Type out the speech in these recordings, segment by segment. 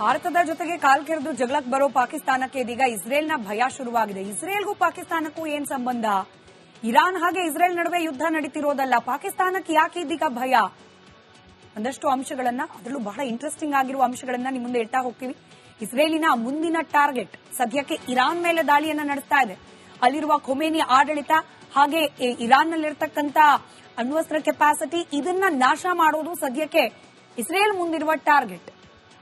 ಭಾರತದ ಜೊತೆಗೆ ಕಾಲ್ ಕೆರೆದು ಜಗಳಕ್ಕೆ ಬರೋ ಪಾಕಿಸ್ತಾನಕ್ಕೆ ಇದೀಗ ಇಸ್ರೇಲ್ನ ಭಯ ಶುರುವಾಗಿದೆ. ಇಸ್ರೇಲ್ಗೂ ಪಾಕಿಸ್ತಾನಕ್ಕೂ ಏನ್ ಸಂಬಂಧ? ಇರಾನ್ ಹಾಗೆ ಇಸ್ರೇಲ್ ನಡುವೆ ಯುದ್ಧ ನಡೀತಿರೋದಲ್ಲ, ಪಾಕಿಸ್ತಾನಕ್ಕೆ ಯಾಕೆ ಇದೀಗ ಭಯ? ಒಂದಷ್ಟು ಅಂಶಗಳನ್ನ, ಅದರಲ್ಲೂ ಬಹಳ ಇಂಟ್ರೆಸ್ಟಿಂಗ್ ಆಗಿರುವ ಅಂಶಗಳನ್ನ ನಿಮ್ಮ ಮುಂದೆ ಇಟ್ಟಾ ಹೋಗ್ತೀವಿ. ಇಸ್ರೇಲಿನ ಮುಂದಿನ ಟಾರ್ಗೆಟ್ ಸದ್ಯಕ್ಕೆ ಇರಾನ್ ಮೇಲೆ ದಾಳಿಯನ್ನ ನಡೆಸ್ತಾ ಇದೆ. ಅಲ್ಲಿರುವ ಖೊಮೇನಿ ಆಡಳಿತ ಹಾಗೆ ಇರಾನ್ ಇರಾನ್ನಲ್ಲಿರ್ತಕ್ಕಂಥ ಅಣ್ವಸ್ತ್ರ ಕೆಪಾಸಿಟಿ ಇದನ್ನ ನಾಶ ಮಾಡೋದು ಸದ್ಯಕ್ಕೆ ಇಸ್ರೇಲ್ ಮುಂದಿರುವ ಟಾರ್ಗೆಟ್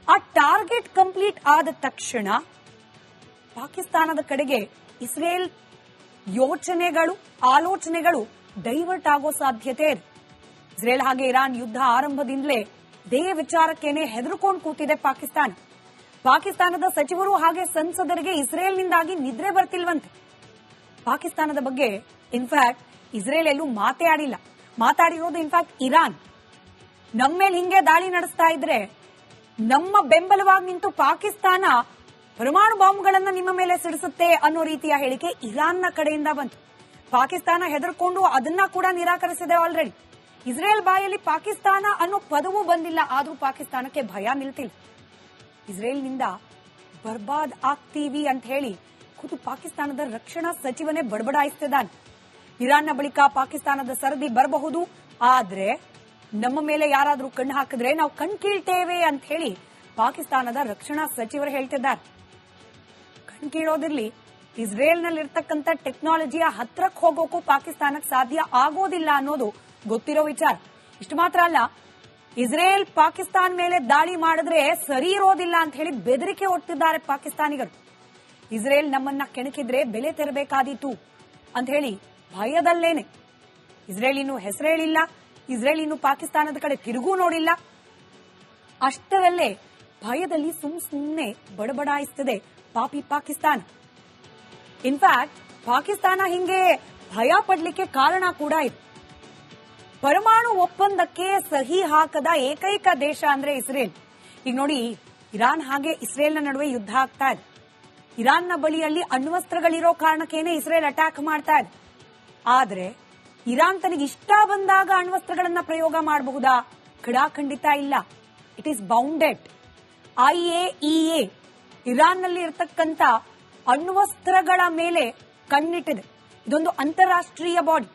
ಆ ಟಾರ್ಗೆಟ್ ಕಂಪ್ಲೀಟ್ ಆದ ತಕ್ಷಣ ಪಾಕಿಸ್ತಾನದ ಕಡೆಗೆ ಇಸ್ರೇಲ್ ಯೋಚನೆಗಳು, ಆಲೋಚನೆಗಳು ಡೈವರ್ಟ್ ಆಗೋ ಸಾಧ್ಯತೆ ಇದೆ. ಇಸ್ರೇಲ್ ಹಾಗೆ ಇರಾನ್ ಯುದ್ಧ ಆರಂಭದಿಂದಲೇ ದೇಹ ವಿಚಾರಕ್ಕೇನೆ ಹೆದರ್ಕೊಂಡು ಕೂತಿದೆ ಪಾಕಿಸ್ತಾನ. ಪಾಕಿಸ್ತಾನದ ಸಚಿವರು ಹಾಗೆ ಸಂಸದರಿಗೆ ಇಸ್ರೇಲ್ನಿಂದಾಗಿ ನಿದ್ರೆ ಬರ್ತಿಲ್ವಂತೆ. ಪಾಕಿಸ್ತಾನದ ಬಗ್ಗೆ ಇನ್ಫ್ಯಾಕ್ಟ್ ಇಸ್ರೇಲ್ ಎಲ್ಲೂ ಮಾತೇ ಆಡಿಲ್ಲ. ಮಾತಾಡಿರೋದು ಇನ್ಫ್ಯಾಕ್ಟ್ ಇರಾನ್. ನಮ್ಮ ಮೇಲೆ ಹಿಂಗೆ ದಾಳಿ ನಡೆಸ್ತಾ ಇದ್ರೆ ನಮ್ಮ ಬೆಂಬಲವಾಗಿ ನಿಂತು ಪಾಕಿಸ್ತಾನ ಪರಮಾಣು ಬಾಂಬ್ಗಳನ್ನ ನಿಮ್ಮ ಮೇಲೆ ಸಿಡಿಸುತ್ತೆ ಅನ್ನೋ ರೀತಿಯ ಹೇಳಿಕೆ ಇರಾನ್ನ ಕಡೆಯಿಂದ ಬಂತು. ಪಾಕಿಸ್ತಾನ ಹೆದರ್ಕೊಂಡು ಅದನ್ನ ಕೂಡ ನಿರಾಕರಿಸಿದೆ ಆಲ್ರೆಡಿ ಇಸ್ರೇಲ್ ಬಾಯಲ್ಲಿ ಪಾಕಿಸ್ತಾನ ಅನ್ನೋ ಪದವೂ ಬಂದಿಲ್ಲ, ಆದ್ರೂ ಪಾಕಿಸ್ತಾನಕ್ಕೆ ಭಯ ನಿಲ್ತಿಲ್ಲ. ಇಸ್ರೇಲ್ನಿಂದ ಬರ್ಬಾದ್ ಆಗ್ತೀವಿ ಅಂತ ಹೇಳಿ ಖುದ್ದು ಪಾಕಿಸ್ತಾನದ ರಕ್ಷಣಾ ಸಚಿವನೇ ಬಡಬಡಾಯಿಸ್ತಿದ್ದಾನೆ. ಇರಾನ್ನ ಬಳಿಕ ಪಾಕಿಸ್ತಾನದ ಸರದಿ ಬರಬಹುದು, ಆದ್ರೆ ನಮ್ಮ ಮೇಲೆ ಯಾರಾದರೂ ಕಣ್ಣು ಹಾಕಿದ್ರೆ ನಾವು ಕಣ್ ಕೀಳ್ತೇವೆ ಅಂತ ಹೇಳಿ ಪಾಕಿಸ್ತಾನದ ರಕ್ಷಣಾ ಸಚಿವರು ಹೇಳ್ತಿದ್ದಾರೆ. ಕಣ್ ಕೀಳೋದಿರ್ಲಿ, ಇಸ್ರೇಲ್ನಲ್ಲಿರ್ತಕ್ಕಂಥ ಟೆಕ್ನಾಲಜಿಯ ಹತ್ರಕ್ಕೆ ಹೋಗೋಕ್ಕೂ ಪಾಕಿಸ್ತಾನಕ್ಕೆ ಸಾಧ್ಯ ಆಗೋದಿಲ್ಲ ಅನ್ನೋದು ಗೊತ್ತಿರೋ ವಿಚಾರ. ಇಷ್ಟು ಮಾತ್ರ ಅಲ್ಲ, ಇಸ್ರೇಲ್ ಪಾಕಿಸ್ತಾನ ಮೇಲೆ ದಾಳಿ ಮಾಡಿದ್ರೆ ಸರಿ ಇರೋದಿಲ್ಲ ಅಂತ ಹೇಳಿ ಬೆದರಿಕೆ ಒಡ್ತಿದ್ದಾರೆ ಪಾಕಿಸ್ತಾನಿಗರು. ಇಸ್ರೇಲ್ ನಮ್ಮನ್ನ ಕೆಣಕಿದ್ರೆ ಬೆಲೆ ತೆರಬೇಕಾದೀತು ಅಂತ ಹೇಳಿ ಭಯದಲ್ಲೇನೆ. ಇಸ್ರೇಲ್ ಇನ್ನು ಹೆಸರೇಳಿಲ್ಲ ಇಸ್ರೇಲ್ ಇನ್ನು ಪಾಕಿಸ್ತಾನದ ಕಡೆ ತಿರುಗೂ ನೋಡಿಲ್ಲ. ಅಷ್ಟರಲ್ಲೇ ಭಯದಲ್ಲಿ ಸುಮ್ ಸುಮ್ಮನೆ ಬಡಬಡಾಯಿಸ್ತದೆ ಪಾಪಿ ಪಾಕಿಸ್ತಾನ. ಇನ್ಫ್ಯಾಕ್ಟ್ ಪಾಕಿಸ್ತಾನ ಹಿಂಗೆ ಭಯ ಪಡ್ಲಿಕ್ಕೆ ಕಾರಣ ಕೂಡ ಇತ್ತು ಪರಮಾಣು ಒಪ್ಪಂದಕ್ಕೆ ಸಹಿ ಹಾಕದ ಏಕೈಕ ದೇಶ ಅಂದ್ರೆ ಇಸ್ರೇಲ್. ಈಗ ನೋಡಿ, ಇರಾನ್ ಹಾಗೆ ಇಸ್ರೇಲ್ನ ನಡುವೆ ಯುದ್ಧ ಆಗ್ತಾ ಇದೆ. ಇರಾನ್ನ ಬಳಿಯಲ್ಲಿ ಅಣ್ವಸ್ತ್ರಗಳಿರೋ ಕಾರಣಕ್ಕೇನೆ ಇಸ್ರೇಲ್ ಅಟ್ಯಾಕ್ ಮಾಡ್ತಾ ಇದೆ. ಆದ್ರೆ ಇರಾನ್ ತನಗೆ ಇಷ್ಟ ಬಂದಾಗ ಅಣ್ವಸ್ತ್ರಗಳನ್ನ ಪ್ರಯೋಗ ಮಾಡಬಹುದಾ? ಖಡಾಖಂಡಿತ ಇಲ್ಲ. ಇಟ್ ಈಸ್ ಬೌಂಡೆಡ್ ಐಎಇಎ ಇರಾನ್ನಲ್ಲಿ ಇರತಕ್ಕಂತ ಅಣ್ವಸ್ತ್ರಗಳ ಮೇಲೆ ಕಣ್ಣಿಟ್ಟಿದೆ. ಇದೊಂದು ಅಂತಾರಾಷ್ಟ್ರೀಯ ಬಾಡಿ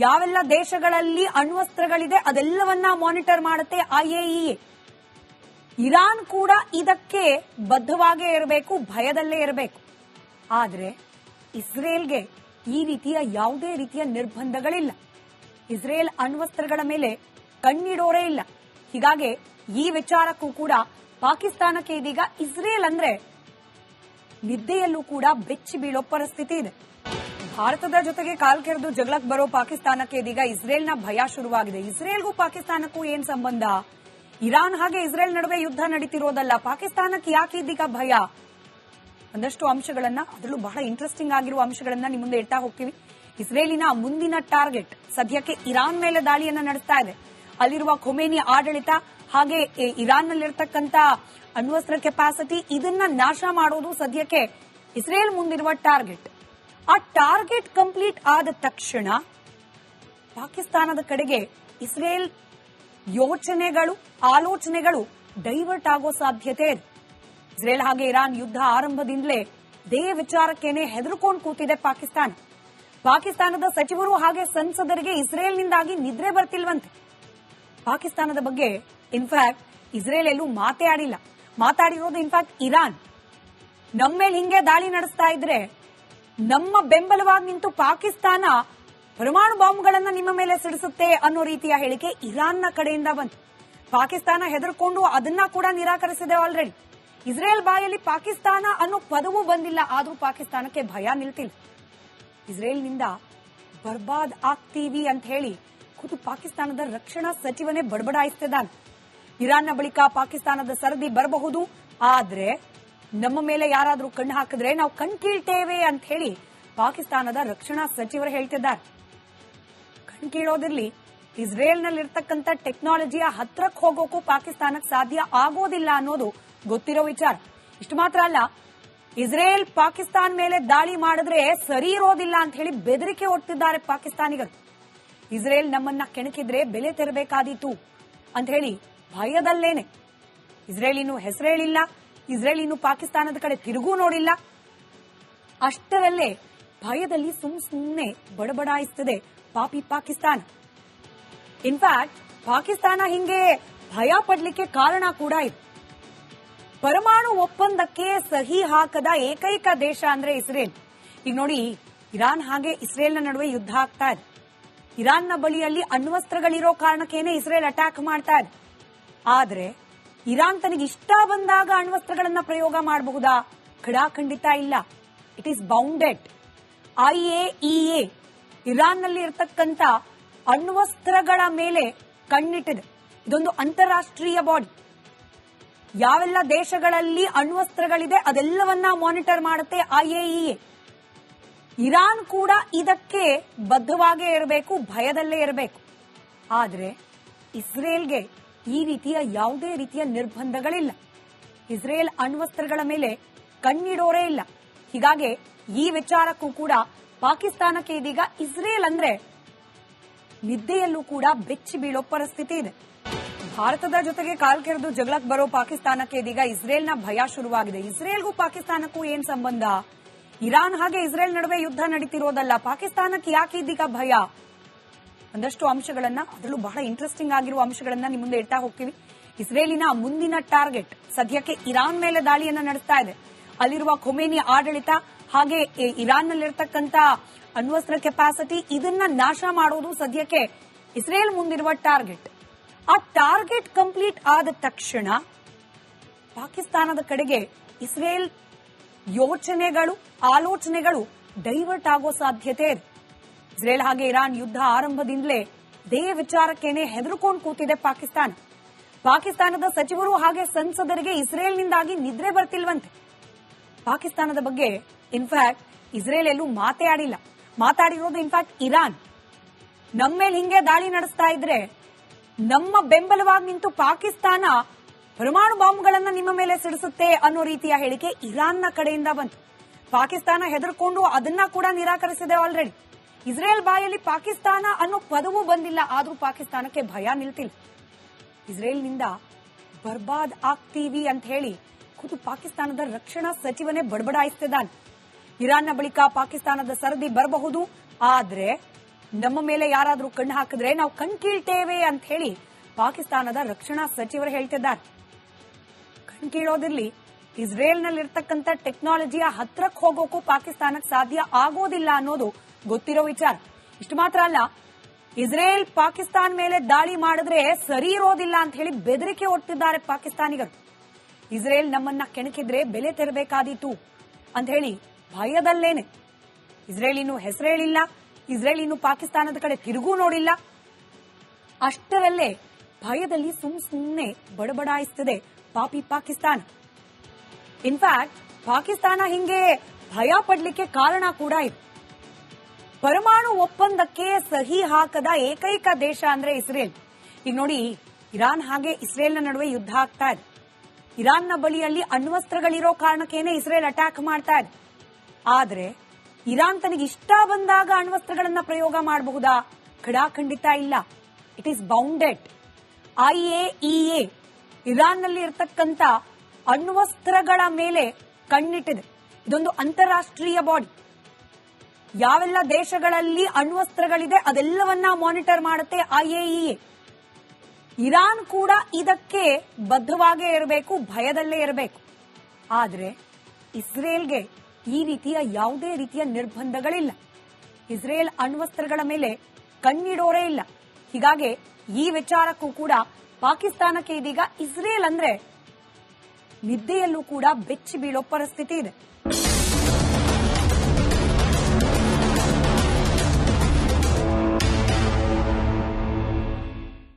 ಯಾವೆಲ್ಲ ದೇಶಗಳಲ್ಲಿ ಅಣ್ವಸ್ತ್ರಗಳಿದೆ ಅದೆಲ್ಲವನ್ನ ಮಾನಿಟರ್ ಮಾಡುತ್ತೆ ಐಎಇಎ ಇರಾನ್ ಕೂಡ ಇದಕ್ಕೆ ಬದ್ಧವಾಗೇ ಇರಬೇಕು, ಭಯದಲ್ಲೇ ಇರಬೇಕು. ಆದ್ರೆ ಇಸ್ರೇಲ್ಗೆ ಈ ರೀತಿಯ ಯಾವುದೇ ರೀತಿಯ ನಿರ್ಬಂಧಗಳಿಲ್ಲ. ಇಸ್ರೇಲ್ ಅಣ್ವಸ್ತ್ರಗಳ ಮೇಲೆ ಕಣ್ಣಿಡೋರೇ ಇಲ್ಲ. ಹೀಗಾಗಿ ಈ ವಿಚಾರಕ್ಕೂ ಕೂಡ ಪಾಕಿಸ್ತಾನಕ್ಕೆ ಇದೀಗ ಇಸ್ರೇಲ್ ಅಂದ್ರೆ ನಿದ್ದೆಯಲ್ಲೂ ಕೂಡ ಬೆಚ್ಚಿ ಬೀಳೋ ಪರಿಸ್ಥಿತಿ ಇದೆ. ಭಾರತದ ಜೊತೆಗೆ ಕಾಲ್ ಕೆರೆದು ಜಗಳಕ್ಕೆ ಬರೋ ಪಾಕಿಸ್ತಾನಕ್ಕೆ ಇದೀಗ ಇಸ್ರೇಲ್ನ ಭಯ ಶುರುವಾಗಿದೆ. ಇಸ್ರೇಲ್ಗೂ ಪಾಕಿಸ್ತಾನಕ್ಕೂ ಏನ್ ಸಂಬಂಧ? ಇರಾನ್ ಹಾಗೆ ಇಸ್ರೇಲ್ ನಡುವೆ ಯುದ್ಧ ನಡೀತಿರೋದಲ್ಲ. ಪಾಕಿಸ್ತಾನಕ್ಕೆ ಯಾಕೆ ಇದೀಗ ಭಯ? ಒಂದಷ್ಟು ಅಂಶಗಳನ್ನ, ಅದರಲ್ಲೂ ಬಹಳ ಇಂಟ್ರೆಸ್ಟಿಂಗ್ ಆಗಿರುವ ಅಂಶಗಳನ್ನ ನಿಮ್ಮ ಮುಂದೆ ಇಡ್ತಾ ಹೋಗ್ತೀವಿ. ಇಸ್ರೇಲಿನ ಮುಂದಿನ ಟಾರ್ಗೆಟ್ ಸದ್ಯಕ್ಕೆ ಇರಾನ್ ಮೇಲೆ ದಾಳಿಯನ್ನ ನಡೆಸ್ತಾ ಇದೆ. ಅಲ್ಲಿರುವ ಖೊಮೇನಿ ಆಡಳಿತ, ಹಾಗೆ ಇರಾನ್ ನಲ್ಲಿರ್ತಕ್ಕಂತ ಅಣ್ವಸ್ತ್ರ ಕೆಪಾಸಿಟಿ ಇದನ್ನ ನಾಶ ಮಾಡೋದು ಸದ್ಯಕ್ಕೆ ಇಸ್ರೇಲ್ ಮುಂದಿರುವ ಟಾರ್ಗೆಟ್ ಆ ಟಾರ್ಗೆಟ್ ಕಂಪ್ಲೀಟ್ ಆದ ತಕ್ಷಣ ಪಾಕಿಸ್ತಾನದ ಕಡೆಗೆ ಇಸ್ರೇಲ್ ಯೋಚನೆಗಳು, ಆಲೋಚನೆಗಳು ಡೈವರ್ಟ್ ಆಗೋ ಸಾಧ್ಯತೆ ಇದೆ. ಇಸ್ರೇಲ್ ಹಾಗೆ ಇರಾನ್ ಯುದ್ಧ ಆರಂಭದಿಂದಲೇ ಇದೇ ವಿಚಾರಕ್ಕೇನೆ ಹೆದರ್ಕೊಂಡು ಕೂತಿದೆ ಪಾಕಿಸ್ತಾನ. ಪಾಕಿಸ್ತಾನದ ಸಚಿವರು ಹಾಗೆ ಸಂಸದರಿಗೆ ಇಸ್ರೇಲ್ನಿಂದಾಗಿ ನಿದ್ರೆ ಬರ್ತಿಲ್ವಂತೆ. ಪಾಕಿಸ್ತಾನದ ಬಗ್ಗೆ ಇನ್ಫ್ಯಾಕ್ಟ್ ಇಸ್ರೇಲ್ ಎಲ್ಲೂ ಮಾತೇ ಆಡಿಲ್ಲ. ಮಾತಾಡಿರೋದು ಇನ್ಫ್ಯಾಕ್ಟ್ ಇರಾನ್. ನಮ್ಮ ಮೇಲೆ ಹಿಂಗೆ ದಾಳಿ ನಡೆಸ್ತಾ ಇದ್ರೆ, ನಮ್ಮ ಬೆಂಬಲವಾಗಿ ನಿಂತು ಪಾಕಿಸ್ತಾನ ಪರಮಾಣು ಬಾಂಬ್ಗಳನ್ನ ನಿಮ್ಮ ಮೇಲೆ ಸಿಡಿಸುತ್ತೆ ಅನ್ನೋ ರೀತಿಯ ಹೇಳಿಕೆ ಇರಾನ್ನ ಕಡೆಯಿಂದ ಬಂತು. ಪಾಕಿಸ್ತಾನ ಹೆದರ್ಕೊಂಡು ಅದನ್ನ ಕೂಡ ನಿರಾಕರಿಸಿದೆ ಆಲ್ರೆಡಿ ಇಸ್ರೇಲ್ ಬಾಯಲ್ಲಿ ಪಾಕಿಸ್ತಾನ ಅನ್ನೋ ಪದವೂ ಬಂದಿಲ್ಲ, ಆದ್ರೂ ಪಾಕಿಸ್ತಾನಕ್ಕೆ ಭಯ ನಿಲ್ತಿಲ್ಲ. ಇಸ್ರೇಲ್ನಿಂದ ಬರ್ಬಾದ್ ಆಗ್ತೀವಿ ಅಂತ ಹೇಳಿ ಖುದ್ದು ಪಾಕಿಸ್ತಾನದ ರಕ್ಷಣಾ ಸಚಿವನೇ ಬಡಬಡಾಯಿಸ್ತಿದ್ದಾನೆ. ಇರಾನ್ನ ಬಳಿಕ ಪಾಕಿಸ್ತಾನದ ಸರದಿ ಬರಬಹುದು, ಆದ್ರೆ ನಮ್ಮ ಮೇಲೆ ಯಾರಾದರೂ ಕಣ್ಣು ಹಾಕಿದ್ರೆ ನಾವು ಕಣ್ ಕೀಳ್ತೇವೆ ಅಂತ ಹೇಳಿ ಪಾಕಿಸ್ತಾನದ ರಕ್ಷಣಾ ಸಚಿವರು ಹೇಳ್ತಿದ್ದಾರೆ. ಕಣ್ ಕೀಳೋದಿರ್ಲಿ ಇಸ್ರೇಲ್ನಲ್ಲಿರ್ತಕ್ಕಂಥ ಟೆಕ್ನಾಲಜಿಯ ಹತ್ರಕ್ಕೆ ಹೋಗೋಕ್ಕೂ ಪಾಕಿಸ್ತಾನಕ್ಕೆ ಸಾಧ್ಯ ಆಗೋದಿಲ್ಲ ಅನ್ನೋದು ಗೊತ್ತಿರೋ ವಿಚಾರ. ಇಷ್ಟು ಮಾತ್ರ ಅಲ್ಲ, ಇಸ್ರೇಲ್ ಪಾಕಿಸ್ತಾನ ಮೇಲೆ ದಾಳಿ ಮಾಡಿದ್ರೆ ಸರಿ ಇರೋದಿಲ್ಲ ಅಂತ ಹೇಳಿ ಬೆದರಿಕೆ ಒಡ್ತಿದ್ದಾರೆ ಪಾಕಿಸ್ತಾನಿಗರು ಇಸ್ರೇಲ್ ನಮ್ಮನ್ನ ಕೆಣಕಿದ್ರೆ ಬೆಲೆ ತೆರಬೇಕಾದೀತು ಅಂತ ಹೇಳಿ ಭಯದಲ್ಲೇನೆ. ಇಸ್ರೇಲ್ ಇನ್ನು ಹೆಸರೇಳಿಲ್ಲ, ಇಸ್ರೇಲ್ ಇನ್ನು ಪಾಕಿಸ್ತಾನದ ಕಡೆ ತಿರುಗೂ ನೋಡಿಲ್ಲ. ಅಷ್ಟರಲ್ಲೇ ಭಯದಲ್ಲಿ ಸುಮ್ ಸುಮ್ಮನೆ ಬಡಬಡಾಯಿಸ್ತದೆ ಪಾಪಿ ಪಾಕಿಸ್ತಾನ. ಇನ್ಫ್ಯಾಕ್ಟ್ ಪಾಕಿಸ್ತಾನ ಹಿಂಗೆ ಭಯ ಪಡ್ಲಿಕ್ಕೆ ಕಾರಣ ಕೂಡ ಇದೆ. ಪರಮಾಣು ಒಪ್ಪಂದಕ್ಕೆ ಸಹಿ ಹಾಕದ ಏಕೈಕ ದೇಶ ಅಂದ್ರೆ ಇಸ್ರೇಲ್. ಈಗ ನೋಡಿ, ಇರಾನ್ ಹಾಗೆ ಇಸ್ರೇಲ್ನ ನಡುವೆ ಯುದ್ಧ ಆಗ್ತಾ ಇದೆ. ಇರಾನ್ನ ಬಳಿಯಲ್ಲಿ ಅಣ್ವಸ್ತ್ರಗಳಿರೋ ಕಾರಣಕ್ಕೇನೆ ಇಸ್ರೇಲ್ ಅಟ್ಯಾಕ್ ಮಾಡ್ತಾ ಇದೆ. ಆದ್ರೆ, ಇರಾನ್ ತನಗೆ ಇಷ್ಟ ಬಂದಾಗ ಅಣ್ವಸ್ತ್ರಗಳನ್ನ ಪ್ರಯೋಗ ಮಾಡಬಹುದಾ? ಖಡಾ ಖಂಡಿತ ಇಲ್ಲ ಇಟ್ ಈಸ್ ಬೌಂಡೆಡ್ ಐಎಇಎ ಇರಾನ್ನಲ್ಲಿ ಇರತಕ್ಕಂತ ಅಣ್ವಸ್ತ್ರಗಳ ಮೇಲೆ ಕಣ್ಣಿಟ್ಟಿದೆ. ಇದೊಂದು ಅಂತಾರಾಷ್ಟ್ರೀಯ ಬಾಡಿ ಯಾವೆಲ್ಲ ದೇಶಗಳಲ್ಲಿ ಅಣ್ವಸ್ತ್ರಗಳಿದೆ ಅದೆಲ್ಲವನ್ನ ಮಾನಿಟರ್ ಮಾಡುತ್ತೆ ಐಎಇಎ ಇರಾನ್ ಕೂಡ ಇದಕ್ಕೆ ಬದ್ಧವಾಗೇ ಇರಬೇಕು, ಭಯದಲ್ಲೇ ಇರಬೇಕು. ಆದ್ರೆ ಇಸ್ರೇಲ್ಗೆ ಈ ರೀತಿಯ ಯಾವುದೇ ರೀತಿಯ ನಿರ್ಬಂಧಗಳಿಲ್ಲ. ಇಸ್ರೇಲ್ ಅಣ್ವಸ್ತ್ರಗಳ ಮೇಲೆ ಕಣ್ಣಿಡೋರೇ ಇಲ್ಲ. ಹೀಗಾಗಿ ಈ ವಿಚಾರಕ್ಕೂ ಕೂಡ ಪಾಕಿಸ್ತಾನಕ್ಕೆ ಇದೀಗ ಇಸ್ರೇಲ್ ಅಂದ್ರೆ ನಿದ್ದೆಯಲ್ಲೂ ಕೂಡ ಬೆಚ್ಚಿ ಬೀಳೋ ಪರಿಸ್ಥಿತಿ ಇದೆ. ಭಾರತದ ಜೊತೆಗೆ ಕಾಲ್ ಕೆರೆದು ಜಗಳಕ್ಕೆ ಬರೋ ಪಾಕಿಸ್ತಾನಕ್ಕೆ ಇದೀಗ ಇಸ್ರೇಲ್ನ ಭಯ ಶುರುವಾಗಿದೆ. ಇಸ್ರೇಲ್ಗೂ ಪಾಕಿಸ್ತಾನಕ್ಕೂ ಏನ್ ಸಂಬಂಧ? ಇರಾನ್ ಹಾಗೆ ಇಸ್ರೇಲ್ ನಡುವೆ ಯುದ್ಧ ನಡೀತಿರೋದಲ್ಲ, ಪಾಕಿಸ್ತಾನಕ್ಕೆ ಯಾಕೆ ಇದೀಗ ಭಯ? ಒಂದಷ್ಟು ಅಂಶಗಳನ್ನ, ಅದರಲ್ಲೂ ಬಹಳ ಇಂಟ್ರೆಸ್ಟಿಂಗ್ ಆಗಿರುವ ಅಂಶಗಳನ್ನ ನಿಮ್ಮ ಮುಂದೆ ಇಡ್ತಾ ಹೋಗ್ತೀವಿ. ಇಸ್ರೇಲಿನ ಮುಂದಿನ ಟಾರ್ಗೆಟ್ ಸದ್ಯಕ್ಕೆ ಇರಾನ್ ಮೇಲೆ ದಾಳಿಯನ್ನ ನಡೆಸ್ತಾ ಇದೆ. ಅಲ್ಲಿರುವ ಖೊಮೇನಿ ಆಡಳಿತ ಹಾಗೆ ಇರಾನ್ ನಲ್ಲಿರ್ತಕ್ಕಂತ ಅಣ್ವಸ್ತ್ರ ಕೆಪಾಸಿಟಿ ಇದನ್ನ ನಾಶ ಮಾಡೋದು ಸದ್ಯಕ್ಕೆ ಇಸ್ರೇಲ್ ಮುಂದಿರುವ ಟಾರ್ಗೆಟ್. ಆ ಟಾರ್ಗೆಟ್ ಕಂಪ್ಲೀಟ್ ಆದ ತಕ್ಷಣ ಪಾಕಿಸ್ತಾನದ ಕಡೆಗೆ ಇಸ್ರೇಲ್ ಯೋಚನೆಗಳು, ಆಲೋಚನೆಗಳು ಡೈವರ್ಟ್ ಆಗೋ ಸಾಧ್ಯತೆ ಇದೆ. ಇಸ್ರೇಲ್ ಹಾಗೆ ಇರಾನ್ ಯುದ್ಧ ಆರಂಭದಿಂದಲೇ ಇದೇ ವಿಚಾರಕ್ಕೇನೆ ಹೆದರ್ಕೊಂಡು ಕೂತಿದೆ ಪಾಕಿಸ್ತಾನ. ಪಾಕಿಸ್ತಾನದ ಸಚಿವರು ಹಾಗೆ ಸಂಸದರಿಗೆ ಇಸ್ರೇಲ್ನಿಂದಾಗಿ ನಿದ್ರೆ ಬರ್ತಿಲ್ವಂತೆ. ಪಾಕಿಸ್ತಾನದ ಬಗ್ಗೆ ಇನ್ಫ್ಯಾಕ್ಟ್ ಇಸ್ರೇಲ್ ಎಲ್ಲೂ ಮಾತೇ ಆಡಿಲ್ಲ ಮಾತಾಡಿರೋದು ಇನ್ಫ್ಯಾಕ್ಟ್ ಇರಾನ್. ನಮ್ಮ ಮೇಲೆ ಹಿಂಗೆ ದಾಳಿ ನಡೆಸ್ತಾ ಇದ್ರೆ ನಮ್ಮ ಬೆಂಬಲವಾಗಿ ನಿಂತು ಪಾಕಿಸ್ತಾನ ಪರಮಾಣು ಬಾಂಬ್ಗಳನ್ನ ನಿಮ್ಮ ಮೇಲೆ ಸಿಡಿಸುತ್ತೆ ಅನ್ನೋ ರೀತಿಯ ಹೇಳಿಕೆ ಇರಾನ್ನ ಕಡೆಯಿಂದ ಬಂತು. ಪಾಕಿಸ್ತಾನ ಹೆದರ್ಕೊಂಡು ಅದನ್ನ ಕೂಡ ನಿರಾಕರಿಸಿದೆ ಆಲ್ರೆಡಿ ಇಸ್ರೇಲ್ ಬಾಯಲ್ಲಿ ಪಾಕಿಸ್ತಾನ ಅನ್ನೋ ಪದವೂ ಬಂದಿಲ್ಲ, ಆದ್ರೂ ಪಾಕಿಸ್ತಾನಕ್ಕೆ ಭಯ ನಿಲ್ತಿಲ್ಲ. ಇಸ್ರೇಲ್ನಿಂದ ಬರ್ಬಾದ್ ಆಗ್ತೀವಿ ಅಂತ ಹೇಳಿ ಖುದ್ದು ಪಾಕಿಸ್ತಾನದ ರಕ್ಷಣಾ ಸಚಿವನೇ ಬಡಬಡಾಯಿಸ್ತಿದ್ದಾನೆ. ಇರಾನ್ನ ಬಳಿಕ ಪಾಕಿಸ್ತಾನದ ಸರದಿ ಬರಬಹುದು. ಆದ್ರೆ ನಮ್ಮ ಮೇಲೆ ಯಾರಾದರೂ ಕಣ್ಣು ಹಾಕಿದ್ರೆ ನಾವು ಕಣ್ಕೀಳ್ತೇವೆ ಅಂತ ಹೇಳಿ ಪಾಕಿಸ್ತಾನದ ರಕ್ಷಣಾ ಸಚಿವರು ಹೇಳ್ತಿದ್ದಾರೆ. ಕಣ್ಕೀಳೋದಿರ್ಲಿ. ಇಸ್ರೇಲ್ನಲ್ಲಿರ್ತಕ್ಕಂಥ ಟೆಕ್ನಾಲಜಿಯ ಹತ್ರಕ್ಕೆ ಹೋಗೋಕ್ಕೂ ಪಾಕಿಸ್ತಾನಕ್ಕೆ ಸಾಧ್ಯ ಆಗೋದಿಲ್ಲ ಅನ್ನೋದು ಗೊತ್ತಿರೋ ವಿಚಾರ. ಇಷ್ಟು ಮಾತ್ರ ಅಲ್ಲ, ಇಸ್ರೇಲ್ ಪಾಕಿಸ್ತಾನ ಮೇಲೆ ದಾಳಿ ಮಾಡಿದ್ರೆ ಸರಿ ಇರೋದಿಲ್ಲ ಅಂತ ಹೇಳಿ ಬೆದರಿಕೆ ಒಡ್ತಿದ್ದಾರೆ ಪಾಕಿಸ್ತಾನಿಗರು. ಇಸ್ರೇಲ್ ನಮ್ಮನ್ನ ಕೆಣಕಿದ್ರೆ ಬೆಲೆ ತೆರಬೇಕಾದೀತು ಅಂತ ಹೇಳಿ ಭಯದಲ್ಲೇನೆ. ಇಸ್ರೇಲ್ ಇನ್ನು ಹೆಸರೇಳಿಲ್ಲ ಇಸ್ರೇಲ್ ಇನ್ನು ಪಾಕಿಸ್ತಾನದ ಕಡೆ ತಿರುಗೂ ನೋಡಿಲ್ಲ. ಅಷ್ಟರಲ್ಲೇ ಭಯದಲ್ಲಿ ಸುಮ್ ಸುಮ್ಮನೆ ಬಡಬಡಾಯಿಸ್ತದೆ ಪಾಪಿ ಪಾಕಿಸ್ತಾನ. ಇನ್ಫ್ಯಾಕ್ಟ್ ಪಾಕಿಸ್ತಾನ ಹಿಂಗೆ ಭಯ ಪಡ್ಲಿಕ್ಕೆ ಕಾರಣ ಕೂಡ ಇದೆ. ಪರಮಾಣು ಒಪ್ಪಂದಕ್ಕೆ ಸಹಿ ಹಾಕದ ಏಕೈಕ ದೇಶ ಅಂದ್ರೆ ಇಸ್ರೇಲ್. ಈಗ ನೋಡಿ, ಇರಾನ್ ಹಾಗೆ ಇಸ್ರೇಲ್ನ ನಡುವೆ ಯುದ್ಧ ಆಗ್ತಾ ಇದೆ. ಇರಾನ್ನ ಬಳಿಯಲ್ಲಿ ಅಣ್ವಸ್ತ್ರಗಳಿರೋ ಕಾರಣಕ್ಕೇನೆ ಇಸ್ರೇಲ್ ಅಟ್ಯಾಕ್ ಮಾಡ್ತಾ ಇದೆ. ಆದ್ರೆ ಇರಾನ್ ತನಗೆ ಇಷ್ಟ ಬಂದಾಗ ಅಣ್ವಸ್ತ್ರಗಳನ್ನ ಪ್ರಯೋಗ ಮಾಡಬಹುದಾ? ಖಡಾಖಂಡಿತ ಇಲ್ಲ. ಇಟ್ ಈಸ್ ಬೌಂಡೆಡ್ ಐಎಇಎ ಇರಾನ್ನಲ್ಲಿ ಇರತಕ್ಕಂತ ಅಣ್ವಸ್ತ್ರಗಳ ಮೇಲೆ ಕಣ್ಣಿಟ್ಟಿದೆ. ಇದೊಂದು ಅಂತಾರಾಷ್ಟ್ರೀಯ ಬಾಡಿ ಯಾವೆಲ್ಲ ದೇಶಗಳಲ್ಲಿ ಅಣ್ವಸ್ತ್ರಗಳಿದೆ ಅದೆಲ್ಲವನ್ನ ಮಾನಿಟರ್ ಮಾಡುತ್ತೆ ಐಎಇಎ ಇರಾನ್ ಕೂಡ ಇದಕ್ಕೆ ಬದ್ಧವಾಗೇ ಇರಬೇಕು, ಭಯದಲ್ಲೇ ಇರಬೇಕು. ಆದ್ರೆ ಇಸ್ರೇಲ್ಗೆ ಈ ರೀತಿಯ ಯಾವುದೇ ರೀತಿಯ ನಿರ್ಬಂಧಗಳಿಲ್ಲ. ಇಸ್ರೇಲ್ ಅಣ್ವಸ್ತ್ರಗಳ ಮೇಲೆ ಕಣ್ಣಿಡೋರೇ ಇಲ್ಲ. ಹೀಗಾಗಿ ಈ ವಿಚಾರಕ್ಕೂ ಕೂಡ ಪಾಕಿಸ್ತಾನಕ್ಕೆ ಇದೀಗ ಇಸ್ರೇಲ್ ಅಂದ್ರೆ ನಿದ್ದೆಯಲ್ಲೂ ಕೂಡ ಬೆಚ್ಚಿ ಬೀಳೋ ಪರಿಸ್ಥಿತಿ ಇದೆ.